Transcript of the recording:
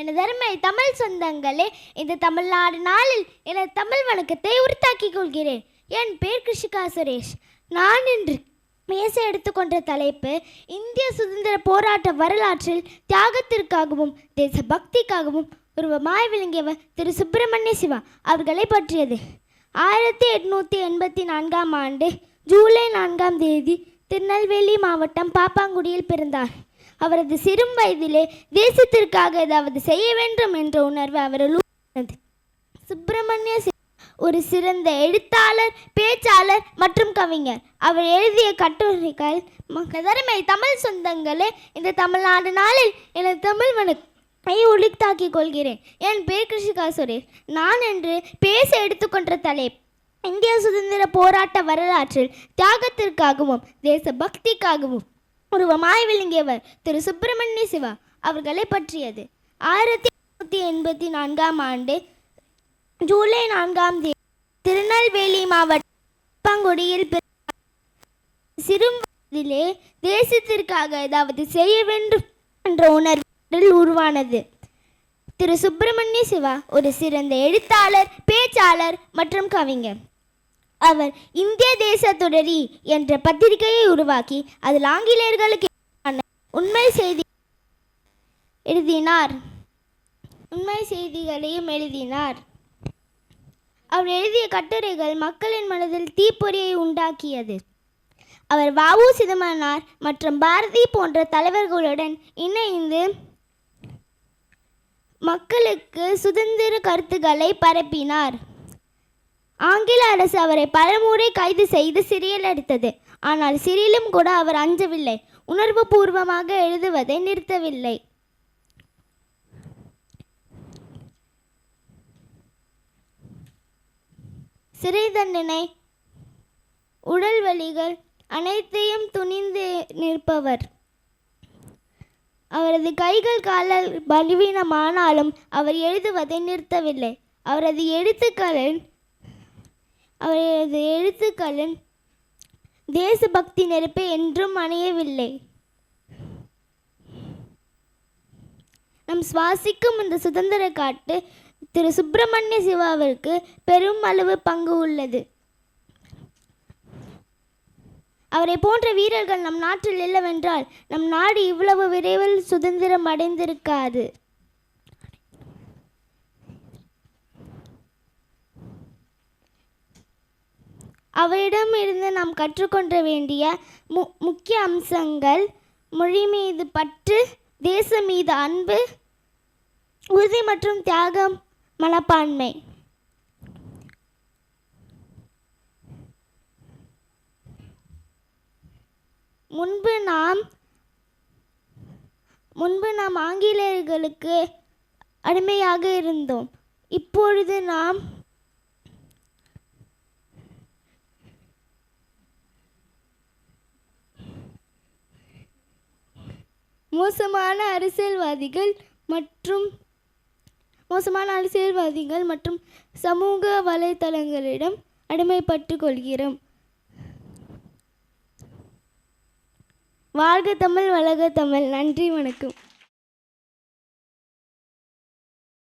எனது அருமை தமிழ் சொந்தங்களே இந்த தமிழ்நாடு நாளில் எனது தமிழ் வணக்கத்தை உருத்தாக்கிக் கொள்கிறேன். என் பேர் கிருஷிகா சுரேஷ். நான் இன்று பேச எடுத்துக்கொண்ட தலைப்பு இந்திய சுதந்திர போராட்ட வரலாற்றில் தியாகத்திற்காகவும் தேசபக்திக்காகவும் உருவமாய் விளங்கியவர் திரு சுப்பிரமணிய சிவா அவர்களை பற்றியது. ஆயிரத்தி எட்நூற்றி எண்பத்தி நான்காம் ஆண்டு ஜூலை நான்காம் தேதி திருநெல்வேலி மாவட்டம் பாப்பாங்குடியில் பிறந்தார். அவரது சிறும் வயதிலே தேசத்திற்காக ஏதாவது செய்ய வேண்டும் என்ற உணர்வு அவரில் சுப்பிரமணிய ஒரு சிறந்த எழுத்தாளர் பேச்சாளர் மற்றும் கவிஞர். அவர் எழுதிய கட்டுரைகள் மகதரமை தமிழ் சொந்தங்களே இந்த தமிழ்நாடு நாளில் எனது தமிழ் வணக்கை ஒளித்தாக்கிக் கொள்கிறேன். என் பேர் கிருஷிகா சுரேஷ். நான் என்று பேச எடுத்துக்கொண்ட தலைப்பு இந்திய சுதந்திர போராட்ட வரலாற்றில் தியாகத்திற்காகவும் தேசபக்திக்காகவும் உருவமாய் விளங்கியவர் திரு சுப்பிரமணிய சிவா அவர்களை பற்றியது. ஆயிரத்தி நூற்றி எண்பத்தி நான்காம் ஆண்டு ஜூலை நான்காம் தேதி திருநெல்வேலி மாவட்டம் பங்குடியில் சிறும் வயதிலே தேசத்திற்காக ஏதாவது செய்ய வேண்டும் என்ற உணர்வில் உருவானது. திரு சுப்பிரமணிய சிவா ஒரு சிறந்த எழுத்தாளர் பேச்சாளர் மற்றும் கவிஞர். அவர் இந்திய தேச தொடரி என்ற பத்திரிகையை உருவாக்கி அதில் ஆங்கிலேயர்களுக்கு உண்மை செய்தி எழுதினார். உண்மை செய்திகளையும் எழுதினார். அவர் எழுதிய கட்டுரைகள் மக்களின் மனதில் தீப்பொறியை உண்டாக்கியது. அவர் வாவு சிதம்பரனார் மற்றும் பாரதி போன்ற தலைவர்களுடன் இணைந்து மக்களுக்கு சுதந்திர கருத்துக்களை பரப்பினார். ஆங்கில அரசு அவரை பலமுறை கைது செய்து சிறையில் அடைத்தது. ஆனால் சிறியிலும் கூட அவர் அஞ்சவில்லை. உணர்வு பூர்வமாக எழுதுவதை நிறுத்தவில்லை. சிறை தண்டனை உடல் வலிகள் அனைத்தையும் துணிந்து நிற்பவர். அவரது கைகள் காலால் பலவீனமானாலும் அவர் எழுதுவதை நிறுத்தவில்லை. அவரது எழுத்துக்களின் அவரது எழுத்துக்களின் தேசபக்தி நெருப்பை என்றும் அணையவில்லை. நம் சுவாசிக்கும் இந்த சுதந்திர காட்டு திரு சுப்பிரமணிய சிவாவிற்கு பெரும் அளவு பங்கு உள்ளது. அவரை போன்ற வீரர்கள் நம் நாட்டில் இல்லவென்றால் நம் நாடு இவ்வளவு விரைவில் சுதந்திரம் அடைந்திருக்காது. அவரிடம் இருந்து நாம் கற்றுக்கொண்ட வேண்டிய மு முக்கிய அம்சங்கள் மொழி மீது பற்று தேசம் மீது அன்பு உறுதி மற்றும் தியாகம் மனப்பான்மை. முன்பு நாம் முன்பு நாம் ஆங்கிலேயர்களுக்கு அடிமையாக இருந்தோம். இப்பொழுது நாம் மோசமான அரசியல்வாதிகள் மற்றும் மோசமான அரசியல்வாதிகள் மற்றும் சமூக வலைத்தளங்களிடம் அடிமைப்பட்டு கொள்கிறோம். வாழ்க தமிழ் வளர்க தமிழ். நன்றி வணக்கம்.